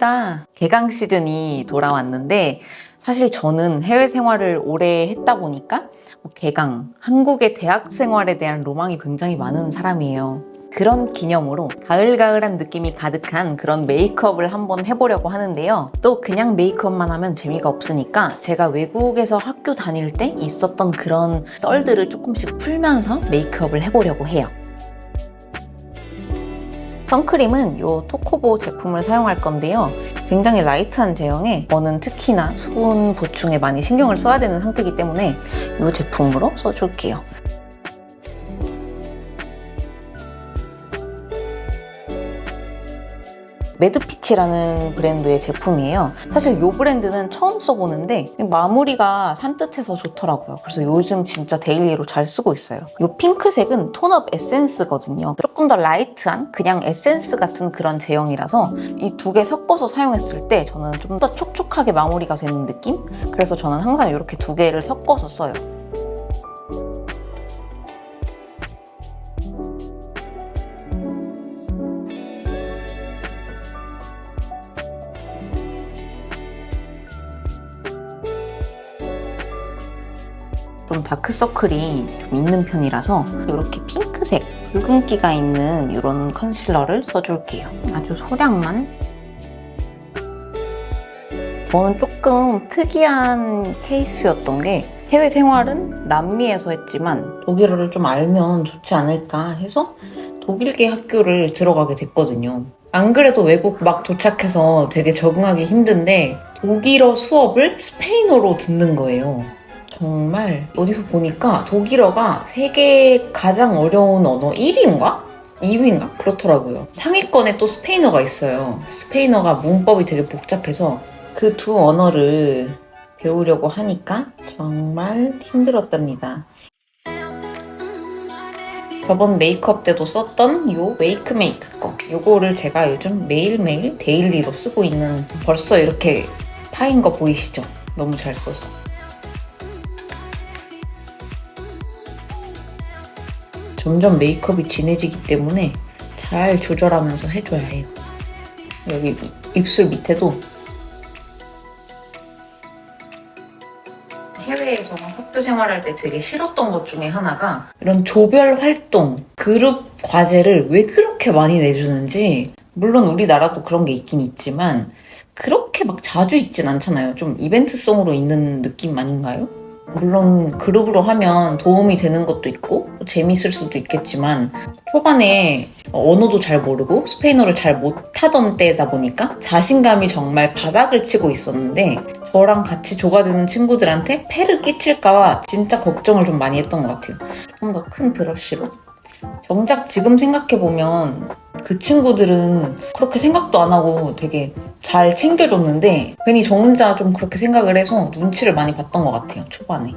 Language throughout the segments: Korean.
반갑습니다. 개강 시즌이 돌아왔는데 사실 저는 해외 생활을 오래 했다 보니까 뭐 개강, 한국의 대학 생활에 대한 로망이 굉장히 많은 사람이에요. 그런 기념으로 가을가을한 느낌이 가득한 그런 메이크업을 한번 해보려고 하는데요. 또 그냥 메이크업만 하면 재미가 없으니까 제가 외국에서 학교 다닐 때 있었던 그런 썰들을 조금씩 풀면서 메이크업을 해보려고 해요. 선크림은 이 토코보 제품을 사용할 건데요. 굉장히 라이트한 제형에 저는 특히나 수분 보충에 많이 신경을 써야 되는 상태이기 때문에 이 제품으로 써줄게요. 매드피치라는 브랜드의 제품이에요. 사실 이 브랜드는 처음 써보는데 마무리가 산뜻해서 좋더라고요. 그래서 요즘 진짜 데일리로 잘 쓰고 있어요. 이 핑크색은 톤업 에센스거든요. 조금 더 라이트한 그냥 에센스 같은 그런 제형이라서 이 두 개 섞어서 사용했을 때 저는 좀 더 촉촉하게 마무리가 되는 느낌? 그래서 저는 항상 이렇게 두 개를 섞어서 써요. 좀 다크서클이 좀 있는 편이라서 이렇게 핑크색 붉은기가 있는 이런 컨실러를 써줄게요. 아주 소량만. 저는 조금 특이한 케이스였던 게 해외 생활은 남미에서 했지만 독일어를 좀 알면 좋지 않을까 해서 독일계 학교를 들어가게 됐거든요. 안 그래도 외국 막 도착해서 되게 적응하기 힘든데 독일어 수업을 스페인어로 듣는 거예요. 정말 어디서 보니까 독일어가 세계 가장 어려운 언어 1위인가? 2위인가? 그렇더라고요. 상위권에 또 스페인어가 있어요. 스페인어가 문법이 되게 복잡해서 그 두 언어를 배우려고 하니까 정말 힘들었답니다. 저번 메이크업 때도 썼던 요 웨이크 메이크 거 요거를 제가 요즘 매일매일 데일리로 쓰고 있는 벌써 이렇게 파인 거 보이시죠? 너무 잘 써서 점점 메이크업이 진해지기 때문에 잘 조절하면서 해줘야 해요. 여기 입술 밑에도 해외에서 학교 생활할 때 되게 싫었던 것 중에 하나가 이런 조별 활동, 그룹 과제를 왜 그렇게 많이 내주는지 물론 우리나라도 그런 게 있긴 있지만 그렇게 막 자주 있진 않잖아요. 좀 이벤트성으로 있는 느낌 아닌가요? 물론 그룹으로 하면 도움이 되는 것도 있고 재밌을 수도 있겠지만 초반에 언어도 잘 모르고 스페인어를 잘 못하던 때다 보니까 자신감이 정말 바닥을 치고 있었는데 저랑 같이 조가되는 친구들한테 폐를 끼칠까봐 진짜 걱정을 좀 많이 했던 것 같아요. 조금 더큰 브러쉬로. 정작 지금 생각해보면 그 친구들은 그렇게 생각도 안 하고 되게 잘 챙겨줬는데 괜히 저 혼자 좀 그렇게 생각을 해서 눈치를 많이 봤던 것 같아요, 초반에.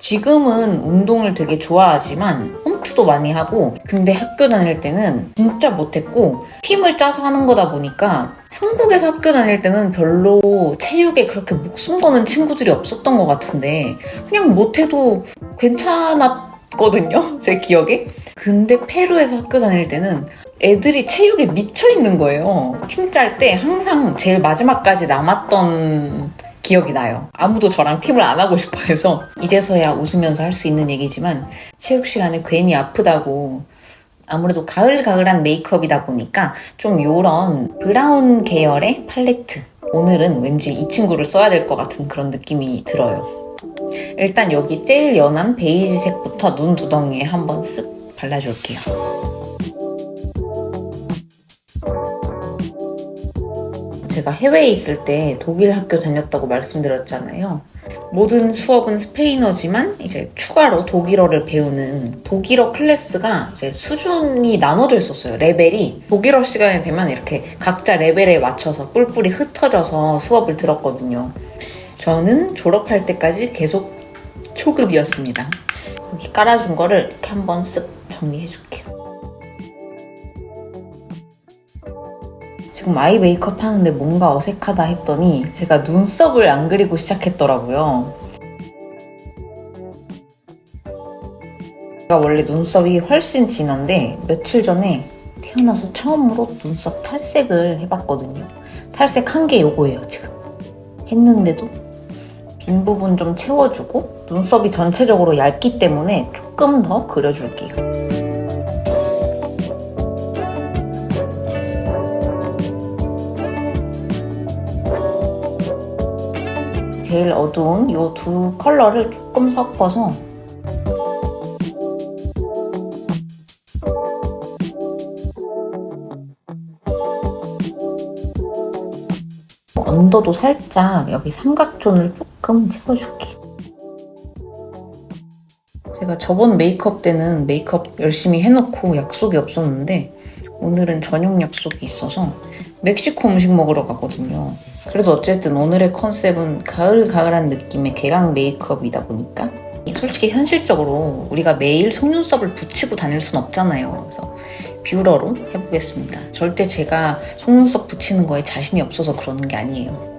지금은 운동을 되게 좋아하지만 홈트도 많이 하고 근데 학교 다닐 때는 진짜 못했고 팀을 짜서 하는 거다 보니까 한국에서 학교 다닐 때는 별로 체육에 그렇게 목숨 거는 친구들이 없었던 것 같은데 그냥 못해도 괜찮았 거든요 제 기억에 근데 페루에서 학교 다닐 때는 애들이 체육에 미쳐 있는 거예요 팀 짤 때 항상 제일 마지막까지 남았던 기억이 나요. 아무도 저랑 팀을 안 하고 싶어 해서 이제서야 웃으면서 할 수 있는 얘기지만 체육 시간에 괜히 아프다고 아무래도 가을가을한 메이크업이다 보니까 좀 요런 브라운 계열의 팔레트 오늘은 왠지 이 친구를 써야 될 것 같은 그런 느낌이 들어요. 일단 여기 제일 연한 베이지색부터 눈 두덩이에 한번 쓱 발라줄게요. 제가 해외에 있을 때 독일 학교 다녔다고 말씀드렸잖아요. 모든 수업은 스페인어지만 이제 추가로 독일어를 배우는 독일어 클래스가 이제 수준이 나눠져 있었어요. 레벨이 독일어 시간이 되면 이렇게 각자 레벨에 맞춰서 뿔뿔이 흩어져서 수업을 들었거든요. 저는 졸업할 때까지 계속 초급이었습니다. 여기 깔아준 거를 이렇게 한번 쓱 정리해줄게요. 지금 아이 메이크업 하는데 뭔가 어색하다 했더니 제가 눈썹을 안 그리고 시작했더라고요. 제가 원래 눈썹이 훨씬 진한데 며칠 전에 태어나서 처음으로 눈썹 탈색을 해봤거든요. 탈색 한 게 요거예요, 지금. 했는데도 빈 부분 좀 채워주고 눈썹이 전체적으로 얇기 때문에 조금 더 그려줄게요. 제일 어두운 이 두 컬러를 조금 섞어서 언더도 살짝 여기 삼각존을 조금 채워줄게요. 제가 저번 메이크업 때는 메이크업 열심히 해놓고 약속이 없었는데 오늘은 저녁 약속이 있어서 멕시코 음식 먹으러 가거든요. 그래도 어쨌든 오늘의 컨셉은 가을가을한 느낌의 개강 메이크업이다 보니까 솔직히 현실적으로 우리가 매일 속눈썹을 붙이고 다닐 순 없잖아요. 그래서 뷰러로 해보겠습니다. 절대 제가 속눈썹 붙이는 거에 자신이 없어서 그러는 게 아니에요.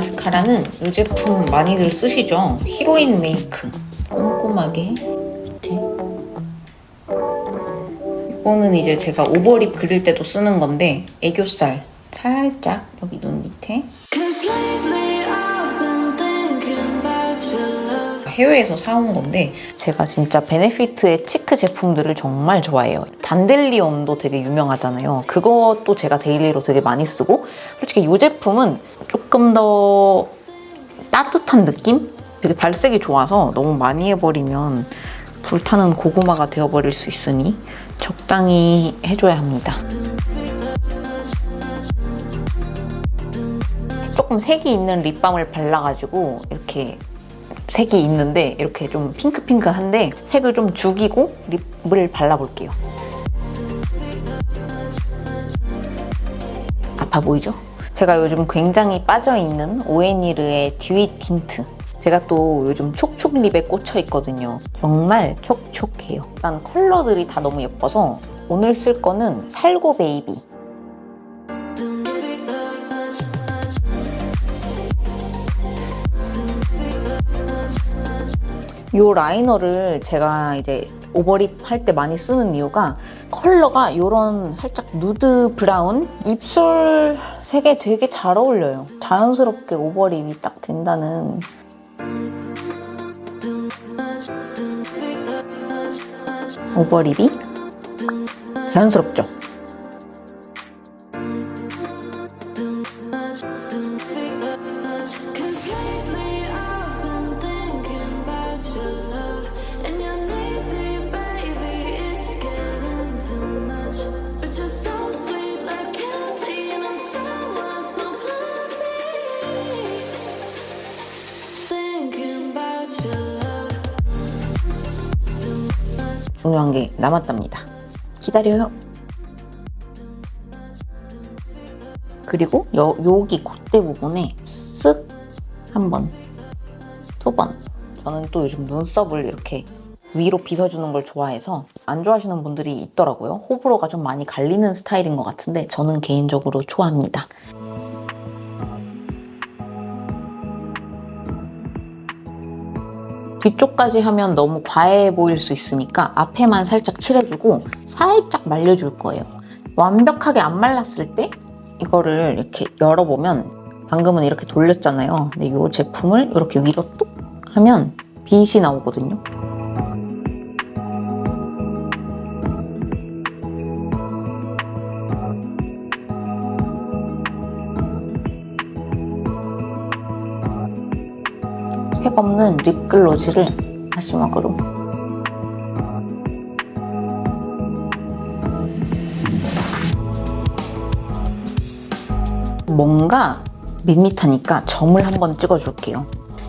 마스카라는 이 제품 많이들 쓰시죠? 히로인 메이크. 꼼꼼하게. 밑에. 이거는 이제 제가 오버립 그릴 때도 쓰는 건데 애교살. 살짝 여기 눈 밑에 해외에서 사온 건데 제가 진짜 베네피트의 치크 제품들을 정말 좋아해요. 단델리온도 되게 유명하잖아요. 그것도 제가 데일리로 되게 많이 쓰고 솔직히 이 제품은 조금 더 따뜻한 느낌? 되게 발색이 좋아서 너무 많이 해버리면 불타는 고구마가 되어버릴 수 있으니 적당히 해줘야 합니다. 조금 색이 있는 립밤을 발라가지고 이렇게 색이 있는데 이렇게 좀 핑크핑크한데 색을 좀 죽이고 립을 발라볼게요. 아파 보이죠? 제가 요즘 굉장히 빠져있는 오에니르의 듀잇 틴트 제가 또 요즘 촉촉 립에 꽂혀 있거든요. 정말 촉촉해요. 일단 컬러들이 다 너무 예뻐서 오늘 쓸 거는 살고 베이비 이 라이너를 제가 이제 오버립 할 때 많이 쓰는 이유가 컬러가 이런 살짝 누드 브라운 입술 색에 되게 잘 어울려요. 자연스럽게 오버립이 딱 된다는 오버립이 자연스럽죠? 중요한 게 남았답니다. 기다려요. 그리고 여, 여기 콧대 부분에 쓱 한 번, 두 번. 저는 또 요즘 눈썹을 이렇게 위로 빗어주는 걸 좋아해서 안 좋아하시는 분들이 있더라고요. 호불호가 좀 많이 갈리는 스타일인 것 같은데 저는 개인적으로 좋아합니다. 뒤쪽까지 하면 너무 과해 보일 수 있으니까 앞에만 살짝 칠해주고 살짝 말려줄 거예요. 완벽하게 안 말랐을 때 이거를 이렇게 열어보면 방금은 이렇게 돌렸잖아요. 근데 이 제품을 이렇게 위로 뚝 하면 빛이 나오거든요. 색 없는 립글로즈를 마지막으로 뭔가 밋밋하니까 점을 한번 찍어줄게요.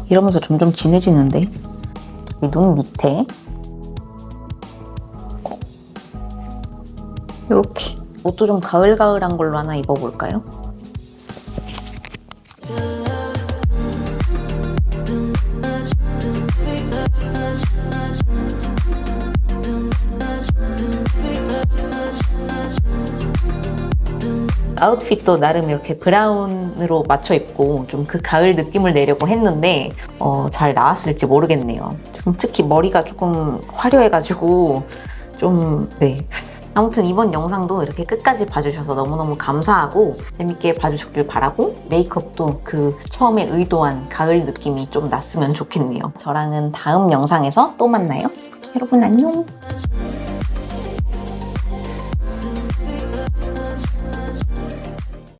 이러면서 점점 진해지는데 이 눈 밑에 이렇게 옷도 좀 가을가을한 걸로 하나 입어볼까요? 아웃핏도 나름 이렇게 브라운으로 맞춰 입고 좀 그 가을 느낌을 내려고 했는데 어, 잘 나왔을지 모르겠네요. 좀 특히 머리가 조금 화려해가지고 좀 네. 아무튼 이번 영상도 이렇게 끝까지 봐주셔서 너무너무 감사하고 재밌게 봐주셨길 바라고 메이크업도 그 처음에 의도한 가을 느낌이 좀 났으면 좋겠네요. 저랑은 다음 영상에서 또 만나요. 여러분 안녕!